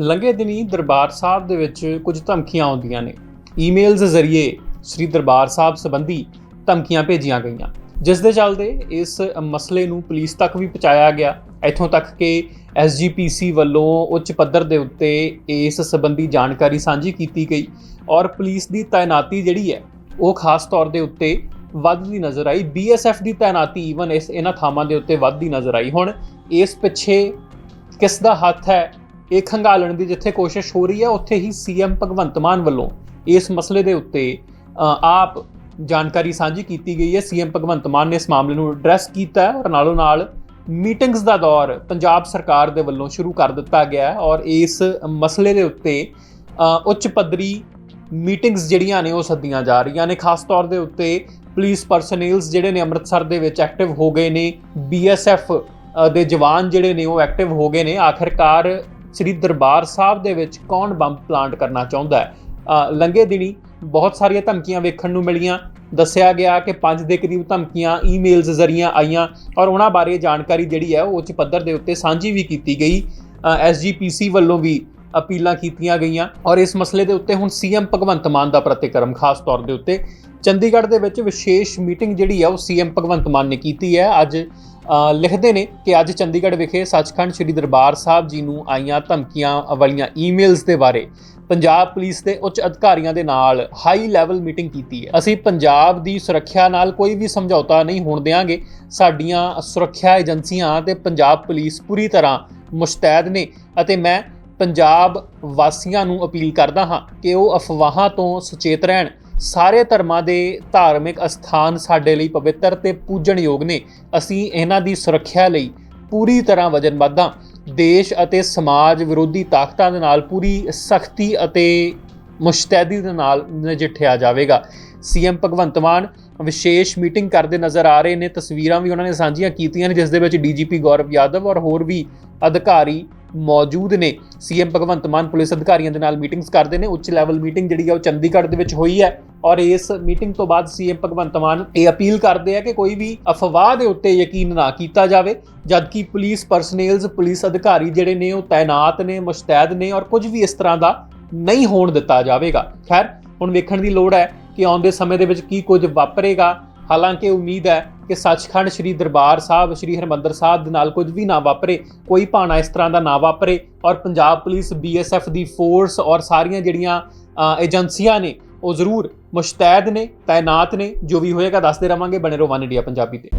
ਲੰਘੇ ਦਿਨੀ ਦਰਬਾਰ ਸਾਹਿਬ ਦੇ ਵਿੱਚ ਕੁਝ ਧਮਕੀਆਂ ਆਉਂਦੀਆਂ ਨੇ। ਈਮੇਲਸ ਜ਼ਰੀਏ ਸ੍ਰੀ ਦਰਬਾਰ ਸਾਹਿਬ ਸੰਬੰਧੀ ਧਮਕੀਆਂ ਭੇਜੀਆਂ ਗਈਆਂ। ਜਿਸ ਦੇ ਚੱਲਦੇ ਇਸ ਮਸਲੇ ਨੂੰ ਪੁਲਿਸ ਤੱਕ ਵੀ ਪਹੁੰਚਾਇਆ ਗਿਆ। ਇੱਥੋਂ ਤੱਕ ਕਿ ਐਸਜੀਪੀਸੀ ਵੱਲੋਂ ਉੱਚ ਪੱਧਰ ਦੇ ਉੱਤੇ ਇਸ ਸੰਬੰਧੀ ਜਾਣਕਾਰੀ ਸਾਂਝੀ ਕੀਤੀ ਗਈ ਔਰ ਪੁਲਿਸ ਦੀ ਤਾਇਨਾਤੀ ਜਿਹੜੀ ਹੈ, ਉਹ ਖਾਸ ਤੌਰ ਦੇ ਉੱਤੇ ਵੱਧਦੀ ਨਜ਼ਰ ਆਈ। ਬੀਐਸਐਫ ਦੀ ਤਾਇਨਾਤੀ ਈਵਨ ਇਸ ਇਹਨਾਂ ਥਾਵਾਂ ਦੇ ਉੱਤੇ ਵੱਧਦੀ ਨਜ਼ਰ ਆਈ। ਹੁਣ ਇਸ ਪਿੱਛੇ ਕਿਸ ਦਾ ਹੱਥ ਹੈ ਇਹ ਖੰਗਾਲਣ ਦੀ ਜਿੱਥੇ ਕੋਸ਼ਿਸ਼ ਹੋ ਰਹੀ ਹੈ, ਉੱਥੇ ਹੀ ਸੀਐਮ ਭਗਵੰਤ ਮਾਨ ਵੱਲੋਂ ਇਸ ਮਸਲੇ ਦੇ ਉੱਤੇ ਆਪ ਜਾਣਕਾਰੀ ਸਾਂਝੀ ਕੀਤੀ ਗਈ ਹੈ। ਸੀਐਮ ਭਗਵੰਤ ਮਾਨ ਨੇ ਇਸ ਮਾਮਲੇ ਨੂੰ ਐਡਰੈਸ ਕੀਤਾ ਹੈ ਔਰ ਨਾਲੋਂ ਨਾਲ ਮੀਟਿੰਗਸ ਦਾ ਦੌਰ ਪੰਜਾਬ ਸਰਕਾਰ ਦੇ ਵੱਲੋਂ ਸ਼ੁਰੂ ਕਰ ਦਿੱਤਾ ਗਿਆ ਹੈ ਔਰ ਇਸ ਮਸਲੇ ਦੇ ਉੱਤੇ ਉੱਚ ਪੱਧਰੀ ਮੀਟਿੰਗਸ ਜਿਹੜੀਆਂ ਨੇ ਉਹ ਸੱਦੀਆਂ ਜਾ ਰਹੀਆਂ ਨੇ। ਖਾਸ ਤੌਰ ਦੇ ਉੱਤੇ ਪੁਲਿਸ ਪਰਸਨਲਸ ਜਿਹੜੇ ਨੇ ਅੰਮ੍ਰਿਤਸਰ ਦੇ ਵਿੱਚ ਐਕਟਿਵ ਹੋ ਗਏ ਨੇ। ਬੀਐਸਐਫ ਦੇ ਜਵਾਨ ਜਿਹੜੇ ਨੇ ਉਹ ਐਕਟਿਵ ਹੋ ਗਏ ਨੇ। ਆਖਰਕਾਰ ਸ੍ਰੀ ਦਰਬਾਰ ਸਾਹਿਬ ਦੇ ਵਿੱਚ ਕੌਣ ਬੰਬ ਪਲਾਂਟ ਕਰਨਾ ਚਾਹੁੰਦਾ ਹੈ? ਅ, ਲੰਘੇ ਦਿਨੀ ਬਹੁਤ ਸਾਰੀਆਂ ਧਮਕੀਆਂ ਵੇਖਣ ਨੂੰ ਮਿਲੀਆਂ। ਦੱਸਿਆ ਗਿਆ ਕਿ 5 ਦੇ ਕਰੀਬ ਧਮਕੀਆਂ ਈਮੇਲਸ ਜ਼ਰੀਆਂ ਆਈਆਂ ਔਰ ਉਹਨਾਂ ਬਾਰੇ ਜਾਣਕਾਰੀ ਜਿਹੜੀ ਹੈ ਉਹ ਉੱਚ ਪੱਧਰ ਦੇ ਉੱਤੇ ਸਾਂਝੀ ਵੀ ਕੀਤੀ ਗਈ। ਐਸਜੀਪੀਸੀ ਵੱਲੋਂ ਵੀ ਅਪੀਲਾਂ ਕੀਤੀਆਂ ਗਈਆਂ ਔਰ ਇਸ ਮਸਲੇ ਦੇ ਉੱਤੇ ਹੁਣ ਸੀਐਮ ਭਗਵੰਤ ਮਾਨ ਦਾ ਪ੍ਰਤੀਕਰਮ, ਖਾਸ ਤੌਰ ਦੇ ਉੱਤੇ ਚੰਡੀਗੜ੍ਹ ਦੇ ਵਿੱਚ ਵਿਸ਼ੇਸ਼ ਮੀਟਿੰਗ ਜਿਹੜੀ ਆ ਉਹ ਸੀਐਮ ਭਗਵੰਤ ਮਾਨ ਨੇ ਕੀਤੀ ਹੈ। ਅੱਜ ਲਿਖਦੇ ਨੇ ਕਿ ਅੱਜ ਚੰਡੀਗੜ੍ਹ ਵਿਖੇ ਸੱਚਖੰਡ ਸ੍ਰੀ ਦਰਬਾਰ ਸਾਹਿਬ ਜੀ ਨੂੰ ਆਈਆਂ ਧਮਕੀਆਂ ਵਾਲੀਆਂ ਈਮੇਲਸ ਦੇ ਬਾਰੇ ਪੰਜਾਬ ਪੁਲਿਸ ਦੇ ਉੱਚ ਅਧਿਕਾਰੀਆਂ ਦੇ ਨਾਲ ਹਾਈ ਲੈਵਲ ਮੀਟਿੰਗ ਕੀਤੀ ਹੈ। ਅਸੀਂ ਪੰਜਾਬ ਦੀ ਸੁਰੱਖਿਆ ਨਾਲ ਕੋਈ ਵੀ ਸਮਝੌਤਾ ਨਹੀਂ ਹੋਣ ਦੇਵਾਂਗੇ ਸਾਡੀਆਂ ਸੁਰੱਖਿਆ ਏਜੰਸੀਆਂ ਤੇ ਪੰਜਾਬ ਪੁਲਿਸ ਪੂਰੀ ਤਰ੍ਹਾਂ ਮੁਸ਼ਤੈਦ ਨੇ ਅਤੇ ਮੈਂ ਪੰਜਾਬ ਵਾਸੀਆਂ ਨੂੰ ਅਪੀਲ ਕਰਦਾ ਹਾਂ ਕਿ ਉਹ ਅਫਵਾਹਾਂ ਤੋਂ ਸੁਚੇਤ ਰਹਿਣ। ਸਾਰੇ ਧਰਮਾਂ ਦੇ ਧਾਰਮਿਕ ਅਸਥਾਨ ਸਾਡੇ ਲਈ ਪਵਿੱਤਰ ਤੇ ਪੂਜਣਯੋਗ ਨੇ। ਅਸੀਂ ਇਹਨਾਂ ਦੀ ਸੁਰੱਖਿਆ ਲਈ ਪੂਰੀ ਤਰ੍ਹਾਂ ਵਜਨਬੱਧ ਹਾਂ। ਦੇਸ਼ ਅਤੇ ਸਮਾਜ ਵਿਰੋਧੀ ਤਾਕਤਾਂ ਦੇ ਨਾਲ ਪੂਰੀ ਸਖਤੀ ਅਤੇ ਮੁਸ਼ਤੈਦੀ ਦੇ ਨਾਲ ਨਜਿੱਠਿਆ ਜਾਵੇਗਾ। ਸੀਐਮ ਭਗਵੰਤ ਮਾਨ ਵਿਸ਼ੇਸ਼ ਮੀਟਿੰਗ ਕਰਦੇ ਨਜ਼ਰ ਆ ਰਹੇ ਨੇ। ਤਸਵੀਰਾਂ ਵੀ ਉਹਨਾਂ ਨੇ ਸਾਂਝੀਆਂ ਕੀਤੀਆਂ ਨੇ, ਜਿਸ ਦੇ ਵਿੱਚ ਡੀਜੀਪੀ ਗੌਰਵ ਯਾਦਵ ਔਰ ਹੋਰ ਵੀ ਅਧਿਕਾਰੀ ਮੌਜੂਦ ਨੇ। ਸੀਐਮ ਭਗਵੰਤ ਮਾਨ ਪੁਲਿਸ ਅਧਿਕਾਰੀਆਂ ਦੇ ਨਾਲ ਮੀਟਿੰਗਸ ਕਰਦੇ ਨੇ। ਉੱਚ ਲੈਵਲ ਮੀਟਿੰਗ ਜਿਹੜੀ ਆ ਉਹ ਚੰਡੀਗੜ੍ਹ ਦੇ ਵਿੱਚ ਹੋਈ ਹੈ। ਔਰ ਇਸ ਮੀਟਿੰਗ ਤੋਂ ਬਾਅਦ ਸੀਐਮ ਭਗਵੰਤ ਮਾਨ ਇਹ ਅਪੀਲ ਕਰਦੇ ਆ ਕਿ ਕੋਈ ਵੀ ਅਫਵਾਹ ਦੇ ਉੱਤੇ ਯਕੀਨ ਨਾ ਕੀਤਾ ਜਾਵੇ, ਜਦਕਿ ਪੁਲਿਸ ਪਰਸਨਲਸ ਪੁਲਿਸ ਅਧਿਕਾਰੀ ਜਿਹੜੇ ਨੇ ਉਹ ਤਾਇਨਾਤ ਨੇ, ਮੁਸ਼ਤੈਦ ਨੇ ਔਰ ਕੁਝ ਵੀ ਇਸ ਤਰ੍ਹਾਂ ਦਾ ਨਹੀਂ ਹੋਣ ਦਿੱਤਾ ਜਾਵੇਗਾ। ਖੈਰ, ਹੁਣ ਵੇਖਣ ਦੀ ਲੋੜ ਹੈ ਕਿ ਆਉਂਦੇ ਸਮੇਂ ਦੇ ਵਿੱਚ ਕੀ ਕੁਝ ਵਾਪਰੇਗਾ। ਹਾਲਾਂਕਿ ਉਮੀਦ ਹੈ ਕਿ ਸੱਚਖੰਡ ਸ੍ਰੀ ਦਰਬਾਰ ਸਾਹਿਬ, ਸ੍ਰੀ ਹਰਮੰਦਰ ਸਾਹਿਬ ਦੇ ਨਾਲ ਕੁਝ ਵੀ ਨਾ ਵਾਪਰੇ, ਕੋਈ ਭਾਣਾ ਇਸ ਤਰ੍ਹਾਂ ਦਾ ਨਾ ਵਾਪਰੇ ਔਰ ਪੰਜਾਬ ਪੁਲਿਸ ਬੀਐਸਐਫ ਦੀ ਫੋਰਸ ਔਰ ਸਾਰੀਆਂ ਜਿਹੜੀਆਂ ਏਜੰਸੀਆਂ ਨੇ, ਉਹ ਜ਼ਰੂਰ ਮੁਸ਼ਤੈਦ ਨੇ, ਤਾਇਨਾਤ ਨੇ, ਜੋ ਵੀ ਹੋਏਗਾ ਦੱਸਦੇ ਰਵਾਂਗੇ। ਬਣੇ ਰਹੋ ਵਨ ਇੰਡੀਆ ਪੰਜਾਬੀ ਤੇ।